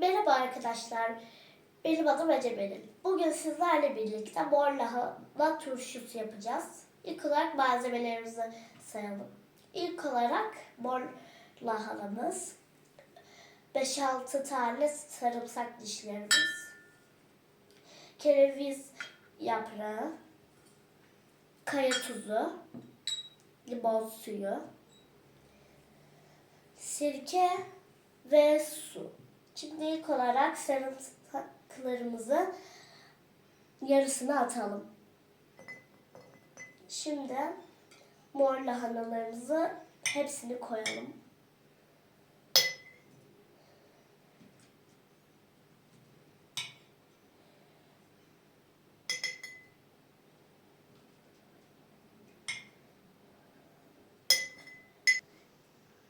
Merhaba arkadaşlar. Benim adım Ece Benim. Bugün sizlerle birlikte mor lahana turşusu yapacağız. İlk olarak malzemelerimizi sayalım. İlk olarak mor lahanamız, 5-6 tane sarımsak dişlerimiz, kereviz yaprağı, kaya tuzu, limon suyu, sirke ve su. Şimdi ilk olarak sarımsaklarımızı yarısını atalım. Şimdi mor lahanalarımızı hepsini koyalım.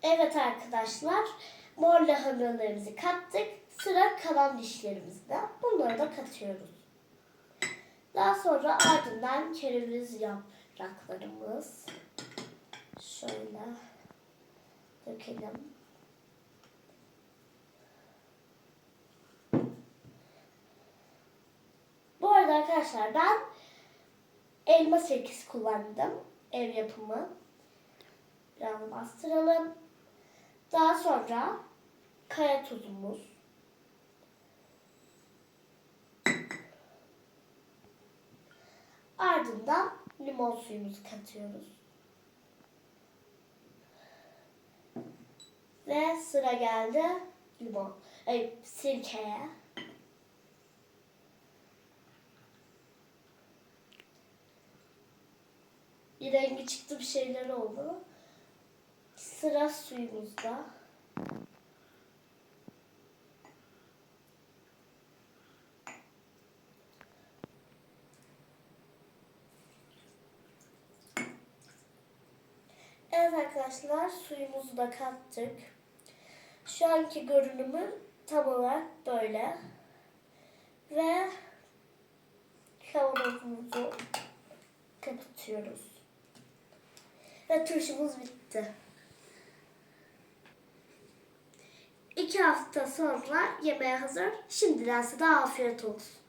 Evet arkadaşlar, mor lahanalarımızı kattık. Sıra kalan dişlerimizde. Bunları da katıyoruz. Daha sonra ardından kereviz yapraklarımız. Şöyle dökelim. Bu arada arkadaşlar ben elma sirkesi kullandım. Ev yapımı. Biraz bastıralım. Daha sonra kaya tuzumuz. Ardından limon suyumuzu katıyoruz. Ve sıra geldi limon, ay, sirkeye. Bir rengi çıktı bir şeyler oldu. Sıra suyumuzda. Evet arkadaşlar suyumuzu da kattık. Şu anki görünümü tam olarak böyle. Ve kavanozumuzu kapatıyoruz. Ve turşumuz bitti. İki hafta sonra yemeğe hazır. Şimdiden size afiyet olsun.